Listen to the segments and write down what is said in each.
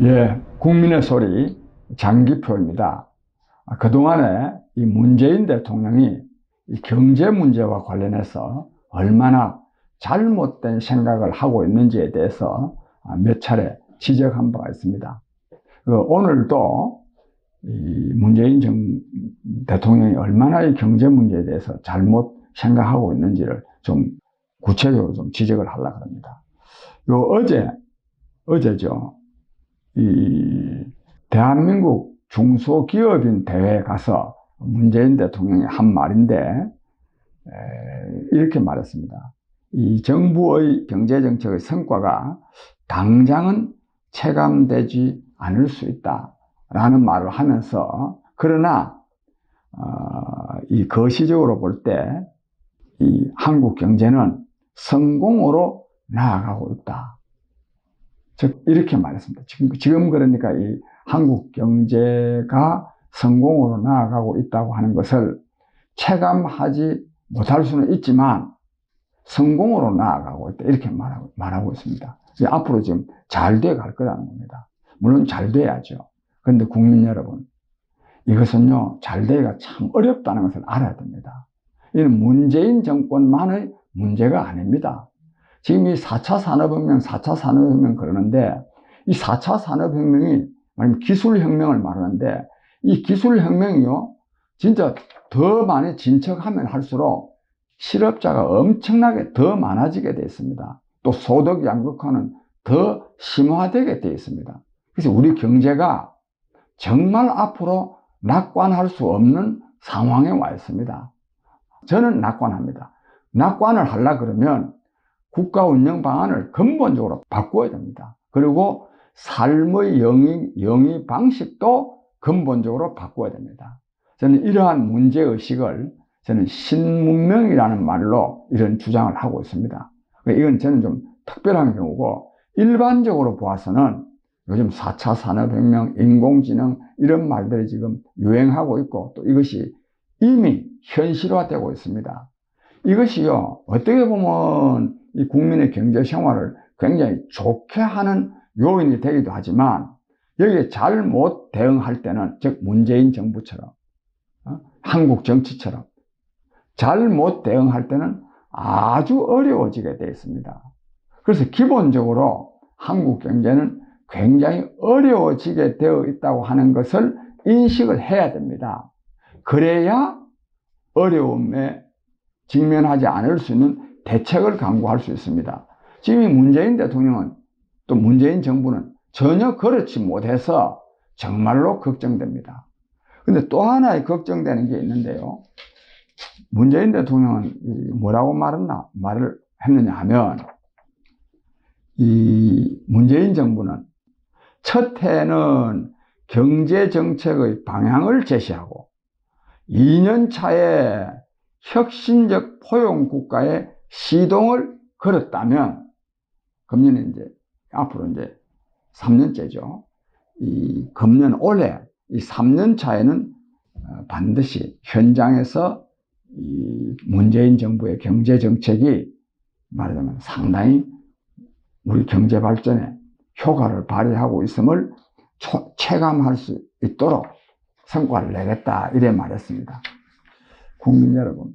예, 국민의 소리 장기표입니다. 아, 그동안에 이 문재인 대통령이 이 경제 문제와 관련해서 얼마나 잘못된 생각을 하고 있는지에 대해서 아, 몇 차례 지적한 바가 있습니다. 그 오늘도 이 문재인 정, 대통령이 얼마나 이 경제 문제에 대해서 잘못 생각하고 있는지를 좀 구체적으로 좀 지적을 하려고 합니다. 요 어제, 어제죠. 이 대한민국 중소기업인 대회에 가서 문재인 대통령이 한 말인데 이렇게 말했습니다. 이 정부의 경제정책의 성과가 당장은 체감되지 않을 수 있다 라는 말을 하면서 그러나 어, 이 거시적으로 볼 때 이 한국 경제는 성공으로 나아가고 있다. 즉 이렇게 말했습니다. 지금 지금 그러니까 이 한국 경제가 성공으로 나아가고 있다고 하는 것을 체감하지 못할 수는 있지만 성공으로 나아가고 있다 이렇게 말하고, 말하고 있습니다. 앞으로 지금 잘 돼 갈 거라는 겁니다. 물론 잘 돼야죠. 그런데 국민 여러분 이것은요 잘 되기가 참 어렵다는 것을 알아야 됩니다. 이는 문재인 정권만의 문제가 아닙니다. 지금 이 4차 산업혁명, 4차 산업혁명 그러는데 이 4차 산업혁명이 말하면 기술혁명을 말하는데 이 기술혁명이요 진짜 더 많이 진척하면 할수록 실업자가 엄청나게 더 많아지게 되어 있습니다. 또 소득 양극화는 더 심화되게 되어 있습니다. 그래서 우리 경제가 정말 앞으로 낙관할 수 없는 상황에 와 있습니다. 저는 낙관합니다. 낙관을 하려 그러면 국가 운영 방안을 근본적으로 바꿔야 됩니다. 그리고 삶의 영위, 영위 방식도 근본적으로 바꿔야 됩니다. 저는 이러한 문제의식을 저는 신문명이라는 말로 이런 주장을 하고 있습니다. 이건 저는 좀 특별한 경우고 일반적으로 보아서는 요즘 4차 산업혁명, 인공지능 이런 말들이 지금 유행하고 있고 또 이것이 이미 현실화되고 있습니다. 이것이요, 어떻게 보면 이 국민의 경제 생활을 굉장히 좋게 하는 요인이 되기도 하지만 여기에 잘못 대응할 때는 즉 문재인 정부처럼 어? 한국 정치처럼 잘못 대응할 때는 아주 어려워지게 되어 있습니다. 그래서 기본적으로 한국 경제는 굉장히 어려워지게 되어 있다고 하는 것을 인식을 해야 됩니다. 그래야 어려움에 직면하지 않을 수 있는 대책을 강구할 수 있습니다. 지금 문재인 대통령은 또 문재인 정부는 전혀 그렇지 못해서 정말로 걱정됩니다. 근데 또 하나의 걱정되는 게 있는데요. 문재인 대통령은 뭐라고 말했나, 말을 했느냐 하면, 이 문재인 정부는 첫 해는 경제 정책의 방향을 제시하고 2년 차에 혁신적 포용 국가의 시동을 걸었다면 금년에 이제 앞으로 이제 3년째죠. 이 금년 올해 이 3년 차에는 어, 반드시 현장에서 이 문재인 정부의 경제 정책이 말하자면 상당히 우리 경제 발전에 효과를 발휘하고 있음을 체감할 수 있도록 성과를 내겠다 이래 말했습니다. 국민 여러분,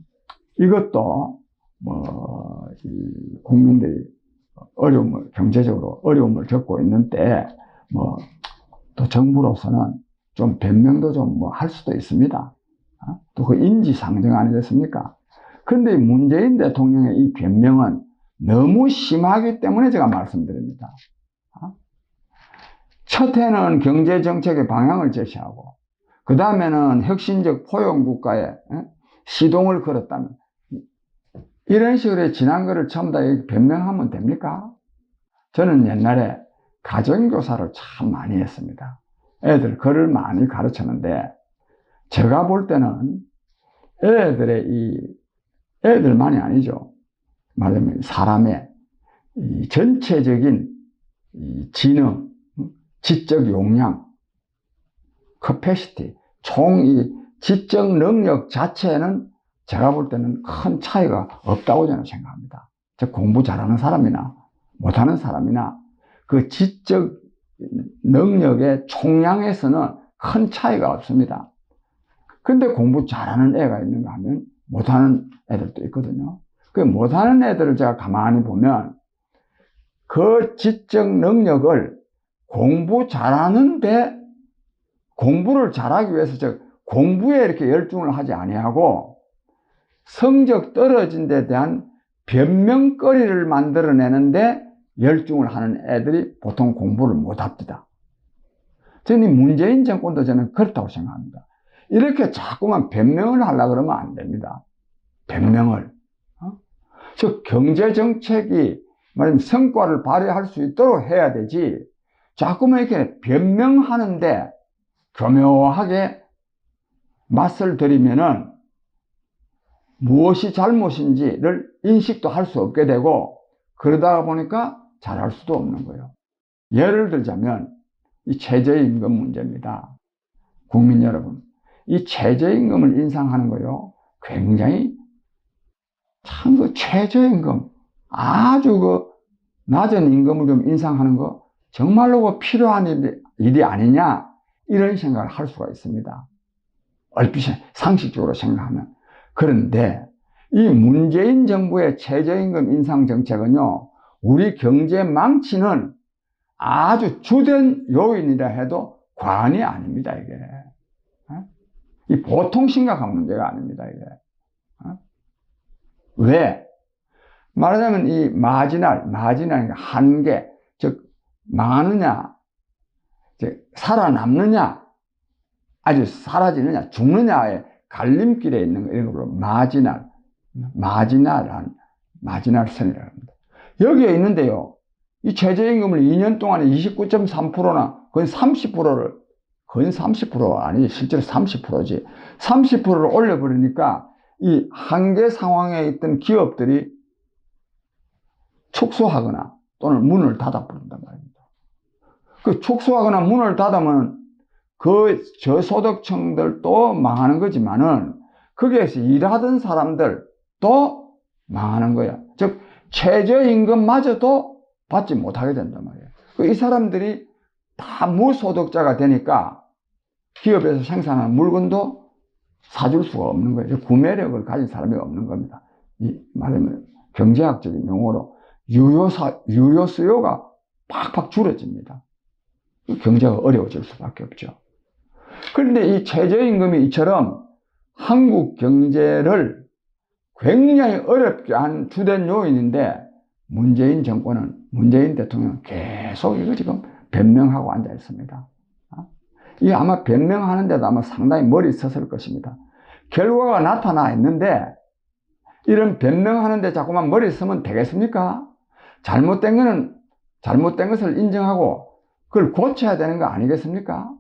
이것도 뭐, 이 국민들이 어려움을, 경제적으로 어려움을 겪고 있는데, 뭐, 또 정부로서는 좀 변명도 좀 뭐 할 수도 있습니다. 어? 또그 인지 상정 아니겠습니까? 그런데 문재인 대통령의 이 변명은 너무 심하기 때문에 제가 말씀드립니다. 어? 첫 해는 경제정책의 방향을 제시하고, 그 다음에는 혁신적 포용국가에 어? 시동을 걸었다면, 이런 식으로 지난 거를 전부 다 변명하면 됩니까? 저는 옛날에 가정교사를 참 많이 했습니다. 애들 글을 많이 가르쳤는데 제가 볼 때는 애들의 이 애들만이 아니죠. 말하자면 사람의 이 전체적인 이 지능, 지적 용량, 커패시티, 총이 지적 능력 자체는 제가 볼 때는 큰 차이가 없다고 저는 생각합니다. 즉 공부 잘하는 사람이나 못하는 사람이나 그 지적 능력의 총량에서는 큰 차이가 없습니다. 근데 공부 잘하는 애가 있는가 하면 못하는 애들도 있거든요. 그 못하는 애들을 제가 가만히 보면 그 지적 능력을 공부 잘하는데 공부를 잘하기 위해서 저 공부에 이렇게 열중을 하지 아니하고 성적 떨어진 데 대한 변명거리를 만들어내는데 열중을 하는 애들이 보통 공부를 못합니다. 저는 문재인 정권도 저는 그렇다고 생각합니다. 이렇게 자꾸만 변명을 하려 그러면 안 됩니다. 변명을. 어? 즉 경제정책이 말하면 성과를 발휘할 수 있도록 해야 되지 자꾸만 이렇게 변명하는데 교묘하게 맛을 들이면은 무엇이 잘못인지를 인식도 할 수 없게 되고 그러다 보니까 잘할 수도 없는 거예요. 예를 들자면 이 최저임금 문제입니다. 국민 여러분, 이 최저임금을 인상하는 거요. 굉장히 참 그 최저임금 아주 그 낮은 임금을 좀 인상하는 거 정말로 그 필요한 일이 아니냐 이런 생각을 할 수가 있습니다. 얼핏 상식적으로 생각하면 그런데 이 문재인 정부의 최저임금 인상 정책은요 우리 경제 망치는 아주 주된 요인이라 해도 과언이 아닙니다 이게 어? 이 보통 심각한 문제가 아닙니다 이게 어? 왜 말하자면 이 마지날 마지날 한계 즉 망하느냐 살아남느냐 아주 사라지느냐 죽느냐의 갈림길에 있는 거 이런 걸로 마지날 마지날한 마지날 선이라고 합니다. 여기에 있는데요. 이 최저임금을 2년 동안에 29.3%나 거의 30%를 거의 30% 아니 실제로 30%지 30%를 올려버리니까 이 한계 상황에 있던 기업들이 축소하거나 또는 문을 닫아버린단 말입니다. 그 축소하거나 문을 닫으면 그 저소득층들도 망하는 거지만은 거기에서 일하던 사람들도 망하는 거야. 즉 최저임금마저도 받지 못하게 된단 말이에요. 그이 사람들이 다 무소득자가 되니까 기업에서 생산하는 물건도 사줄 수가 없는 거예요. 구매력을 가진 사람이 없는 겁니다. 이 말하면 경제학적인 용어로 유효사, 유효 수요가 팍팍 줄어집니다. 경제가 어려워질 수밖에 없죠. 그런데 이 최저임금이 이처럼 한국 경제를 굉장히 어렵게 한 주된 요인인데 문재인 정권은 문재인 대통령 계속 이거 지금 변명하고 앉아 있습니다. 어? 이 아마 변명하는데도 아마 상당히 머리 썼을 것입니다. 결과가 나타나 있는데 이런 변명하는데 자꾸만 머리 쓰면 되겠습니까? 잘못된 거는 잘못된 것을 인정하고 그걸 고쳐야 되는 거 아니겠습니까?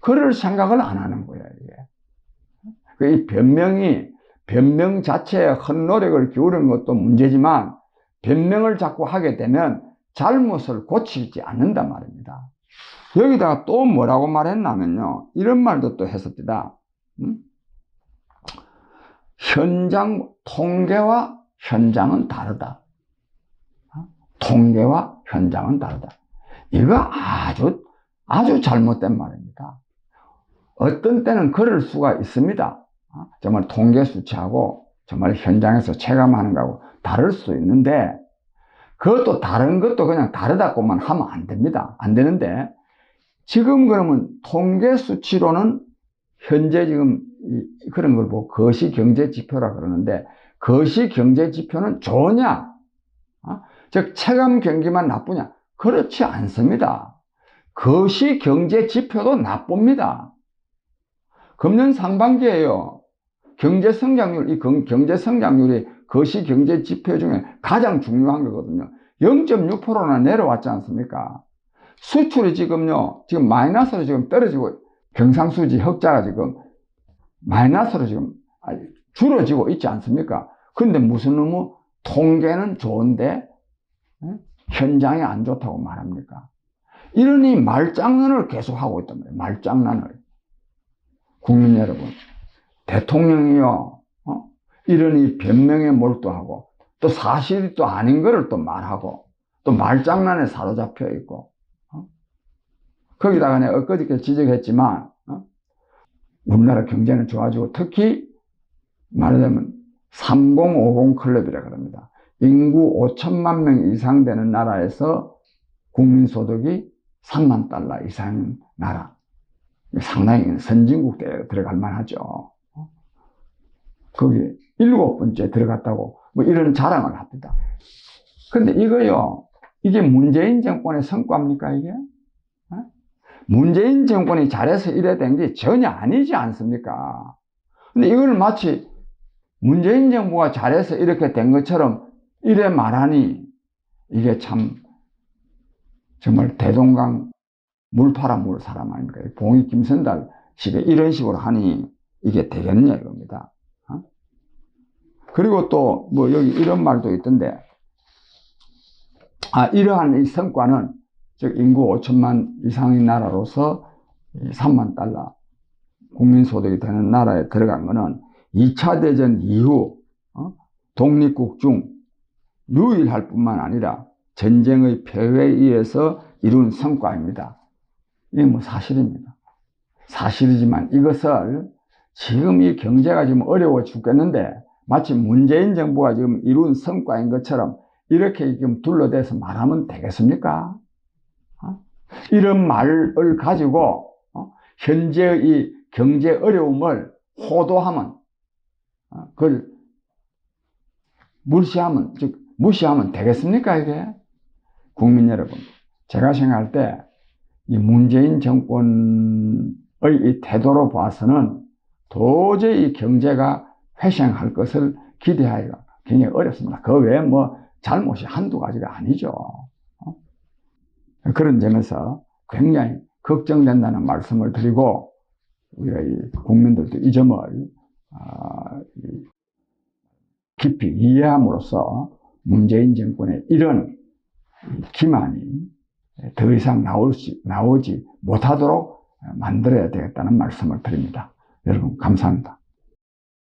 그럴 생각을 안 하는 거야, 이게. 그이 변명이, 변명 자체에 헛노력을 기울이는 것도 문제지만, 변명을 자꾸 하게 되면 잘못을 고치지 않는단 말입니다. 여기다가 또 뭐라고 말했냐면요. 이런 말도 또 했었다. 음? 현장, 통계와 현장은 다르다. 어? 통계와 현장은 다르다. 이거 아주, 아주 잘못된 말입니다. 어떤 때는 그럴 수가 있습니다. 어? 정말 통계 수치하고 정말 현장에서 체감하는 거하고 다를 수 있는데 그것도 다른 것도 그냥 다르다고만 하면 안 됩니다. 안 되는데 지금 그러면 통계 수치로는 현재 지금 그런 걸 보고 거시 경제 지표라 그러는데 거시 경제 지표는 좋냐? 어? 즉 체감 경기만 나쁘냐? 그렇지 않습니다. 거시 경제 지표도 나쁩니다. 금년 상반기에요. 경제 성장률, 이 경제 성장률이 거시 경제 지표 중에 가장 중요한 거거든요. 0.6%나 내려왔지 않습니까? 수출이 지금요, 지금 마이너스로 지금 떨어지고, 경상수지 흑자가 지금 마이너스로 지금 줄어지고 있지 않습니까? 근데 무슨 놈의 통계는 좋은데, 현장이 안 좋다고 말합니까? 이러니 말장난을 계속 하고 있단 말이에요. 말장난을. 국민 여러분, 대통령이요, 어? 이러니 변명에 몰두하고, 또 사실이 또 아닌 거를 또 말하고, 또 말장난에 사로잡혀 있고, 거기다가 내가 엊그저께 지적했지만, 어? 우리나라 경제는 좋아지고 특히 말하자면 3050 클럽이라 그럽니다. 인구 5천만 명 이상 되는 나라에서 국민소득이 3만 달러 이상인 나라. 상당히 선진국대에 들어갈 만하죠. 거기 일곱 번째 들어갔다고 뭐 이런 자랑을 합니다. 근데 이거요, 이게 문재인 정권의 성과입니까, 이게? 어? 문재인 정권이 잘해서 이래 된 게 전혀 아니지 않습니까? 근데 이걸 마치 문재인 정부가 잘해서 이렇게 된 것처럼 이래 말하니 이게 참 정말 대동강 물 팔아 물 사람 아닙니까? 봉이 김선달 식에 이런 식으로 하니 이게 되겠냐 이겁니다. 어? 그리고 또 뭐 여기 이런 말도 있던데 아 이러한 이 성과는 즉 인구 5천만 이상의 나라로서 3만 달러 국민소득이 되는 나라에 들어간 것은 2차 대전 이후 어? 독립국 중 유일할 뿐만 아니라 전쟁의 패배에 의해서 이룬 성과입니다. 이게 뭐 사실입니다. 사실이지만 이것을 지금 이 경제가 지금 어려워 죽겠는데 마치 문재인 정부가 지금 이룬 성과인 것처럼 이렇게 지금 둘러대서 말하면 되겠습니까? 어? 이런 말을 가지고 어? 현재의 이 경제 어려움을 호도하면 어? 그걸 무시하면 즉 무시하면 되겠습니까 이게? 국민 여러분 제가 생각할 때 이 문재인 정권의 이 태도로 봐서는 도저히 경제가 회생할 것을 기대하기가 굉장히 어렵습니다. 그 외에 뭐 잘못이 한두 가지가 아니죠. 어? 그런 점에서 굉장히 걱정된다는 말씀을 드리고 우리가 이 국민들도 이 점을 아, 깊이 이해함으로써 문재인 정권의 이런 기만이 더 이상 나올지, 나오지 못하도록 만들어야 되겠다는 말씀을 드립니다. 여러분, 감사합니다.